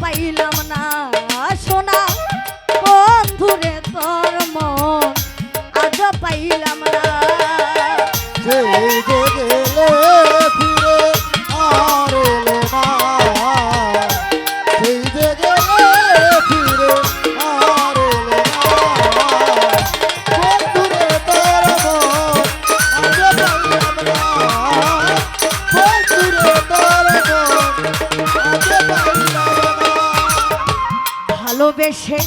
পাইলাম না সোনা বন্ধুরে তো ভালোবেসে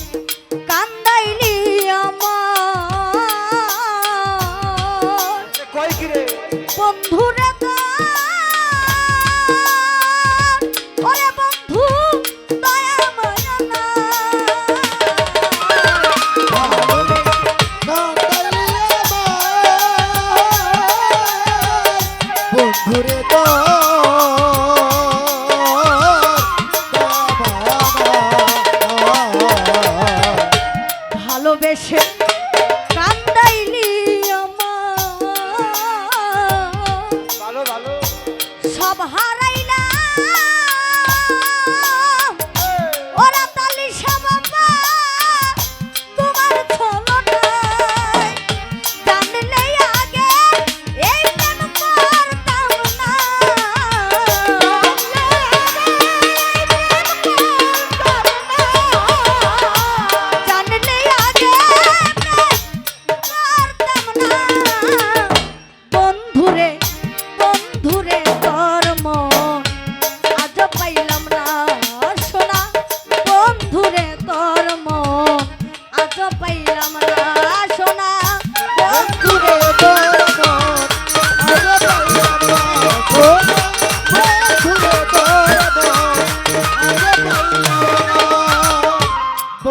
কান্দাইলি আমার। বন্ধুরা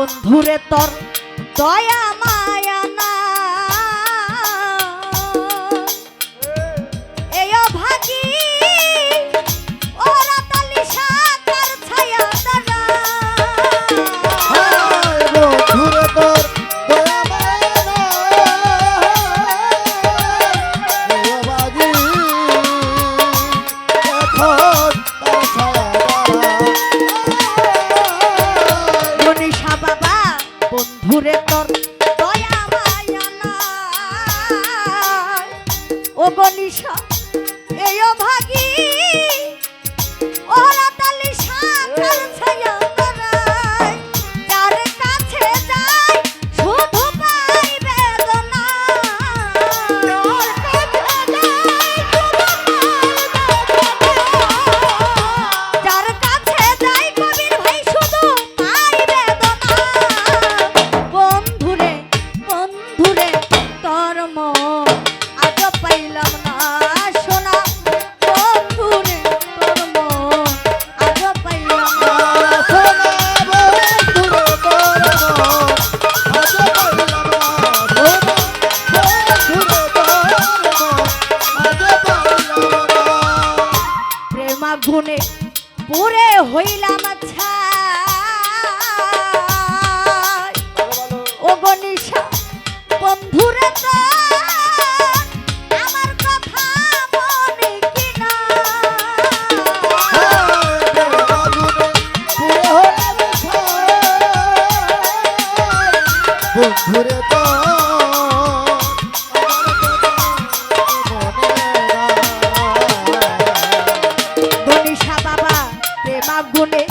বন্ধুরে তর দয়া ও গনিশা এই অভাগী আগুনে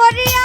করিয়া